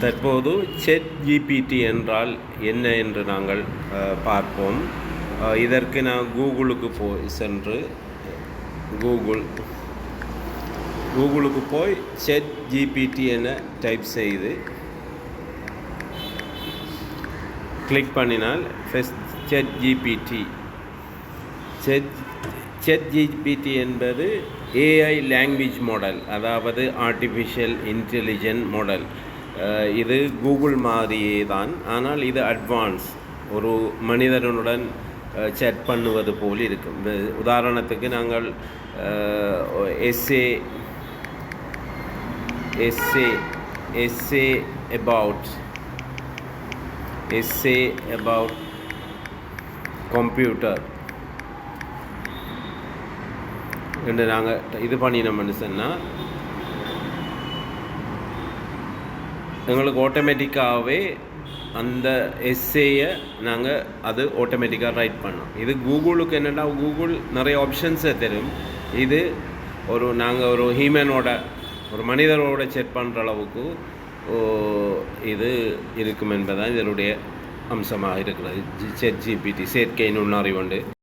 தற்போது set GPT என்றால் என்ன என்று நாங்கள் பார்ப்போம். இதற்கு நான் கூகுளுக்கு போய் சென்று கூகுள் கூகுளுக்கு போய் செட் ஜிபிடி என டைப் செய்து கிளிக் பண்ணினால் first chat GPT chat chat GPT என்பது ஏஐ லாங்குவேஜ் மாடல் அதாவது ஆர்டிஃபிஷியல் இன்டெலிஜென்ட் மாடல் இது கூகுள் மாதிரியே தான் ஆனால் இது அட்வான்ஸ். ஒரு மனிதனுடன் சேட் பண்ணுவது போல் இருக்கும். உதாரணத்துக்கு நாங்கள் essay essay essay about essay about computer என்று நாங்கள் இது பண்ணின மனுஷன்னா எங்களுக்கு ஆட்டோமேட்டிக்காகவே அந்த எஸ்ஏயை நாங்கள் அது ஆட்டோமேட்டிக்காக ரைட் பண்ணோம். இது கூகுளுக்கு என்னென்னா கூகுள் நிறைய ஆப்ஷன்ஸை தரும். இது ஒரு நாங்கள் ஒரு ஹியூமனோட ஒரு மனிதரோட செக் பண்ணுற அளவுக்கு இது இருக்கும் என்பதுதான் இதனுடைய அம்சமாக இருக்கிறது. செட் ஜிபிடி செயற்கை நுண்ணறிவுண்டு